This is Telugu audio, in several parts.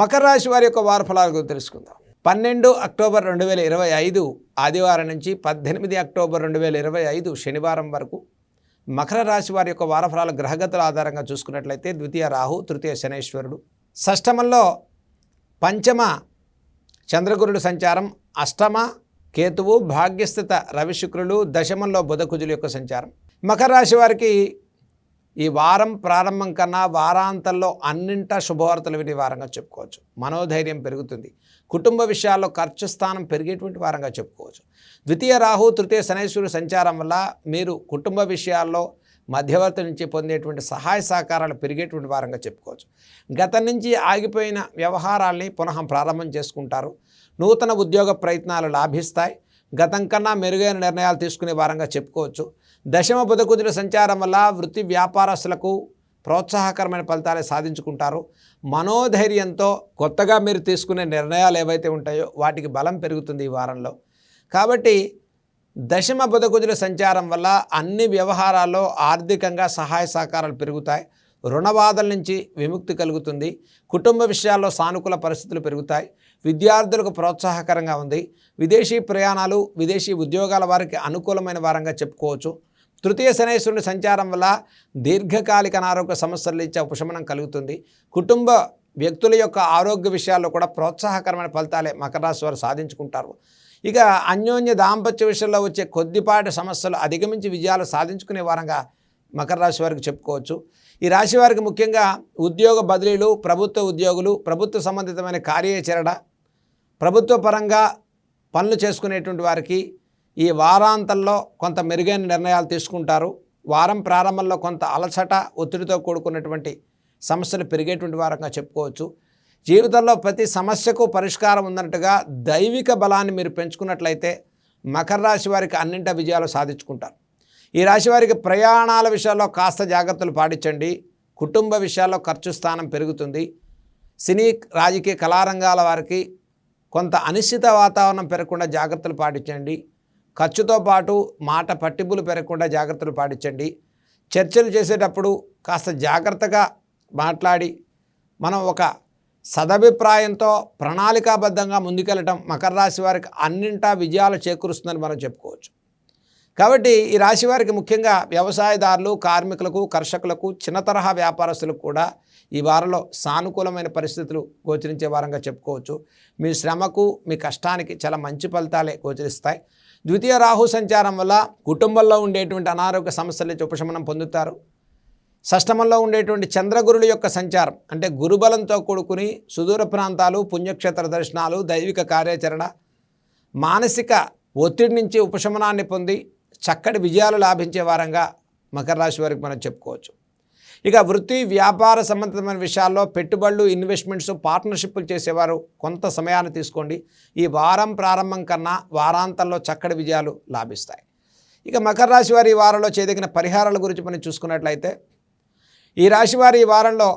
మకర రాశి వారి యొక్క వారఫలాల గురించి తెలుసుకుందాం. పన్నెండు అక్టోబర్ రెండు వేల ఇరవై ఐదు ఆదివారం నుంచి పద్దెనిమిది అక్టోబర్ రెండు వేల ఇరవై ఐదు శనివారం వరకు మకర రాశి వారి యొక్క వారఫలాల గ్రహగతుల ఆధారంగా చూసుకున్నట్లయితే ద్వితీయ రాహు తృతీయ శనేశ్వరుడు. షష్టమంలో పంచమ చంద్రగురుడు సంచారం అష్టమ కేతువు భాగ్యస్థిత రవిశుక్రులు దశమంలో బుధకుజుల యొక్క సంచారం. మకర రాశి వారికి ఈ వారం ప్రారంభం కన్నా వారాంతంలో అన్నింటా శుభవార్తలు వినే వారంగా చెప్పుకోవచ్చు. మనోధైర్యం పెరుగుతుంది. కుటుంబ విషయాల్లో ఖర్చు స్థానం పెరిగేటువంటి వారంగా చెప్పుకోవచ్చు. ద్వితీయ రాహు తృతీయ శనేశ్వరుడు సంచారం వల్ల మీరు కుటుంబ విషయాల్లో మధ్యవర్తి నుంచి పొందేటువంటి సహాయ సహకారాలు పెరిగేటువంటి వారంగా చెప్పుకోవచ్చు. గతం నుంచి ఆగిపోయిన వ్యవహారాల్ని పునః ప్రారంభం చేసుకుంటారు. నూతన ఉద్యోగ ప్రయత్నాలు లాభిస్తాయి. గతం కన్నా మెరుగైన నిర్ణయాలు తీసుకునే వారంగా చెప్పుకోవచ్చు. దశమ బుధకుదుల సంచారం వల్ల వృత్తి వ్యాపారస్తులకు ప్రోత్సాహకరమైన ఫలితాలే సాధించుకుంటారు. మనోధైర్యంతో కొత్తగా మీరు తీసుకునే నిర్ణయాలు ఏవైతే ఉంటాయో వాటికి బలం పెరుగుతుంది ఈ వారంలో. కాబట్టి దశమ బుధకుజుల సంచారం వల్ల అన్ని వ్యవహారాల్లో ఆర్థికంగా సహాయ సహకారాలు పెరుగుతాయి. రుణబాధల నుంచి విముక్తి కలుగుతుంది. కుటుంబ విషయాల్లో సానుకూల పరిస్థితులు పెరుగుతాయి. విద్యార్థులకు ప్రోత్సాహకరంగా ఉంది. విదేశీ ప్రయాణాలు విదేశీ ఉద్యోగాల వారికి అనుకూలమైన వారంగా చెప్పుకోవచ్చు. తృతీయ శనేశ్వరుని సంచారం వల్ల దీర్ఘకాలిక అనారోగ్య సమస్యల నుంచి ఉపశమనం కలుగుతుంది. కుటుంబ వ్యక్తుల యొక్క ఆరోగ్య విషయాల్లో కూడా ప్రోత్సాహకరమైన ఫలితాలే మకర రాశి వారు సాధించుకుంటారు. ఇక అన్యోన్య దాంపత్య విషయంలో వచ్చే కొద్దిపాటి సమస్యలు అధిగమించి విజయాలు సాధించుకునే వారంగా మకర రాశి వారికి చెప్పుకోవచ్చు. ఈ రాశి వారికి ముఖ్యంగా ఉద్యోగ బదిలీలు ప్రభుత్వ ఉద్యోగులు ప్రభుత్వ సంబంధితమైన కార్యాచరణ ప్రభుత్వ పరంగా పనులు చేసుకునేటువంటి వారికి ఈ వారాంతంలో కొంత మెరుగైన నిర్ణయాలు తీసుకుంటారు. వారం ప్రారంభంలో కొంత అలసట ఒత్తిడితో కూడుకున్నటువంటి సమస్యలు పెరిగేటువంటి వారంగా చెప్పుకోవచ్చు. జీవితంలో ప్రతి సమస్యకు పరిష్కారం ఉన్నట్టుగా దైవిక బలాన్ని మీరు పెంచుకున్నట్లయితే మకర రాశి వారికి అన్నింట విజయాలు సాధించుకుంటారు. ఈ రాశి వారికి ప్రయాణాల విషయాల్లో కాస్త జాగ్రత్తలు పాటించండి. కుటుంబ విషయాల్లో ఖర్చు స్థానం పెరుగుతుంది. సినీ రాజకీయ కళారంగాల వారికి కొంత అనిశ్చిత వాతావరణం పెరగకుండా జాగ్రత్తలు పాటించండి. ఖర్చుతో పాటు మాట పట్టింపులు పెరగకుండా జాగ్రత్తలు పాటించండి. చర్చలు చేసేటప్పుడు కాస్త జాగ్రత్తగా మాట్లాడి మనం ఒక సదభిప్రాయంతో ప్రణాళికాబద్ధంగా ముందుకెళ్ళటం మకర రాశి వారికి అన్నింటా విజయాలు చేకూరుస్తుందని మనం చెప్పుకోవచ్చు. కాబట్టి ఈ రాశి వారికి ముఖ్యంగా వ్యవసాయదారులు కార్మికులకు కర్షకులకు చిన్న తరహా వ్యాపారస్తులకు కూడా ఈ వారంలో సానుకూలమైన పరిస్థితులు గోచరించే వారంగా చెప్పుకోవచ్చు. మీ శ్రమకు మీ కష్టానికి చాలా మంచి ఫలితాలే గోచరిస్తాయి. ద్వితీయ రాహు సంచారం వల్ల కుటుంబంలో ఉండేటువంటి అనారోగ్య సమస్యల నుంచి ఉపశమనం పొందుతారు. షష్టమంలో ఉండేటువంటి చంద్రగురుల యొక్క సంచారం అంటే గురుబలంతో కూడుకుని సుదూర ప్రాంతాలు పుణ్యక్షేత్ర దర్శనాలు దైవిక కార్యాచరణ మానసిక ఒత్తిడి నుంచి ఉపశమనాన్ని పొంది చక్కటి విజయాలు లాభించే వారంగా మకర రాశి వారికి మనం చెప్పుకోవచ్చు. ఇక వృత్తి వ్యాపార సంబంధితమైన విషయాల్లో పెట్టుబడులు ఇన్వెస్ట్మెంట్స్ పార్ట్నర్షిప్లు చేసేవారు కొంత సమయాన్ని తీసుకోండి. ఈ వారం ప్రారంభం కన్నా వారాంతంలో చక్కటి విజయాలు లాభిస్తాయి. ఇక మకర రాశి వారి ఈ వారంలో చేదగిన పరిహారాల గురించి మనం చూసుకున్నట్లయితే ఈ రాశి వారి ఈ వారంలో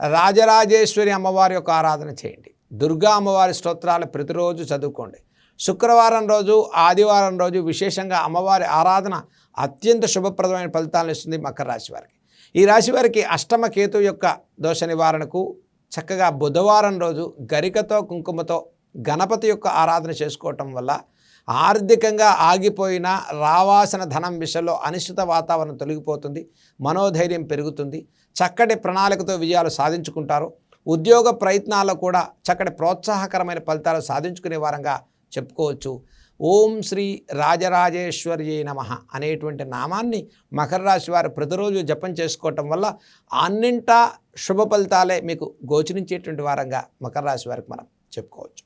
రాజరాజేశ్వరి అమ్మవారి యొక్క ఆరాధన చేయండి. దుర్గా అమ్మవారి స్తోత్రాలు ప్రతిరోజు చదువుకోండి. శుక్రవారం రోజు ఆదివారం రోజు విశేషంగా అమ్మవారి ఆరాధన అత్యంత శుభప్రదమైన ఫలితాలను ఇస్తుంది మకర రాశి వారికి. ఈ రాశి వారికి అష్టమ కేతు యొక్క దోష నివారణకు చక్కగా బుధవారం రోజు గరికతో కుంకుమతో గణపతి యొక్క ఆరాధన చేసుకోవటం వల్ల ఆర్థికంగా ఆగిపోయిన రావాసిన ధనం విషయంలో అనిశ్చిత వాతావరణం తొలగిపోతుంది మనోధైర్యం పెరుగుతుంది చక్కటి ప్రణాళికతో విజయాలు సాధించుకుంటారు. ఉద్యోగ ప్రయత్నాల్లో కూడా చక్కటి ప్రోత్సాహకరమైన ఫలితాలు సాధించుకునే వారంగా చెప్పుకోవచ్చు. ఓం శ్రీ రాజరాజేశ్వర్యే నమ అనేటువంటి నామాన్ని మకర రాశి వారు ప్రతిరోజు జపం చేసుకోవటం వల్ల అన్నింటా శుభ ఫలితాలే మీకు గోచరించేటువంటి వారంగా మకర రాశి వారికి మనం చెప్పుకోవచ్చు.